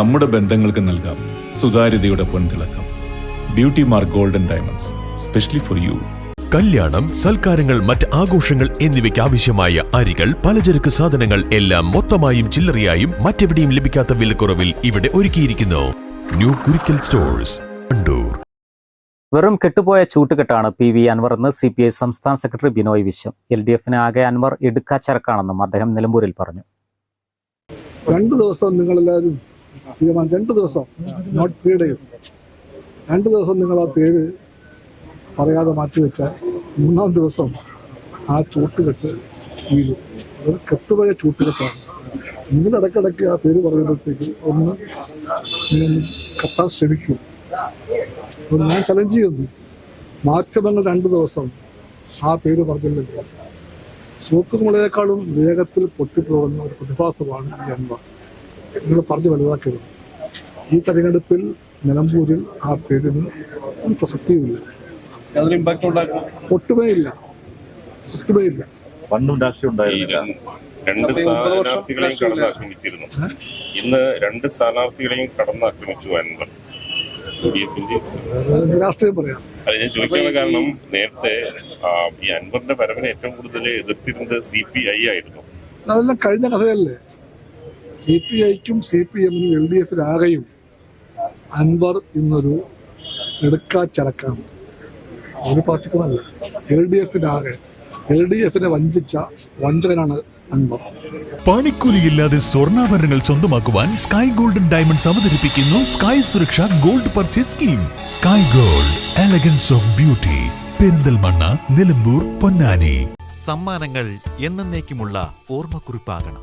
നമ്മുടെ ബന്ധങ്ങൾക്ക് നൽകാം. സുതാര്യതയുടെ പൊൻതിളക്കം. Beauty mark golden diamonds specially for you കല്യാണം സൽക്കാരങ്ങൾ മറ്റ് ആഘോഷങ്ങൾ എന്നിവയ്ക്ക് ആവശ്യമായ അരികൾ പലചരക്ക് സാധനങ്ങൾ എല്ലാം മൊത്തമായും ചില്ലറയായും മറ്റെവിടെയും ലഭിക്കാത്ത വിലക്കുറവിൽ ഇവിടെ ഒരുക്കിയിരിക്കുന്നു. ന്യൂ കുരിക്കൽ സ്റ്റോഴ്സ് കണ്ടൂർ വെറും കെട്ടുപോയ ചൂട്ടുകെട്ടാണ് പി വി അൻവർ എന്ന് സി പി ഐ സംസ്ഥാന secretary Binoy Viswam. L D എഫിന് ആകെ അൻവർ എടുക്കാച്ചരക്കാണെന്നും അദ്ദേഹം നിലമ്പൂരിൽ പറഞ്ഞു. രണ്ടു ദിവസം നിങ്ങളെല്ലാവരും തീരുമാനം രണ്ട് ദിവസം നോട്ട് ത്രീ ഡേയ്സ് രണ്ട് ദിവസം നിങ്ങൾ ആ പേര് പറയാതെ മാറ്റിവെച്ചാൽ മൂന്നാം ദിവസം ആ ചൂട്ടുകെട്ട് വീഴും. അതൊരു കെട്ടുപോയ ചൂട്ടുകെട്ടാണ്. നിങ്ങൾ ഇടയ്ക്കിടയ്ക്ക് ആ പേര് പറയുമ്പോഴത്തേക്ക് ഒന്ന് കെട്ടാൻ ശ്രമിക്കും. അപ്പം ഞാൻ ചലഞ്ച് ചെയ്യുന്നു. മാധ്യമങ്ങൾ രണ്ട് ദിവസം ആ പേര് പറഞ്ഞില്ലെങ്കിൽ സൂക്കുമുളയേക്കാളും വേഗത്തിൽ പൊട്ടിപ്പോകുന്ന ഒരു പ്രതിഭാസമാണ് ഈ അൻവർ. നിങ്ങൾ പറഞ്ഞു വലുതാക്കരുത് ഈ തെരഞ്ഞെടുപ്പിൽ നിലമ്പൂരിൽ ആ പേരിന് ഒരു പ്രസക്തിയുമില്ല. ഒട്ടുമേ ഇല്ല. ഒട്ടുമേ ഇല്ല. പണ്ടും രാഷ്ട്രീയം രണ്ട് സ്ഥാനാർത്ഥികളെയും ഇന്ന് രണ്ട് സ്ഥാനാർത്ഥികളെയും അൻവർ. രാഷ്ട്രീയം പറയാം. അത് ഞാൻ ചോദിക്കാനുള്ള കാരണം നേരത്തെ ഈ അൻവറിന്റെ ഏറ്റവും കൂടുതൽ എതിർത്തിരുന്നത് സി പി ഐ ആയിരുന്നു. അതെല്ലാം കഴിഞ്ഞ കഥയല്ലേ? സി പി ഐക്കും സി പി എമ്മിനും എൽ ഡി എഫിനാകെയും അൻവർ ഇന്നൊരു എടുക്കാച്ചരക്കാണ് ഒരു പാർട്ടിക്കുമല്ല. എൽ ഡി എഫിനാകെ എൽ ഡി എഫിനെ വഞ്ചിച്ച വഞ്ചകനാണ് അൻവർ. പണിക്കൂലിയില്ലാതെ സ്വർണാഭരണങ്ങൾ സ്വന്തമാക്കുവാൻ സ്കൈ ഗോൾഡൻ ഡയമണ്ട്സ് അവതരിപ്പിക്കുന്നു sky Suraksha gold purchase scheme. Sky gold elegance of beauty Perinthalmanna Nilambur Ponnani. സമ്മാനങ്ങൾ എന്നേക്കുമുള്ള ഓർമ്മക്കുറിപ്പാകണം.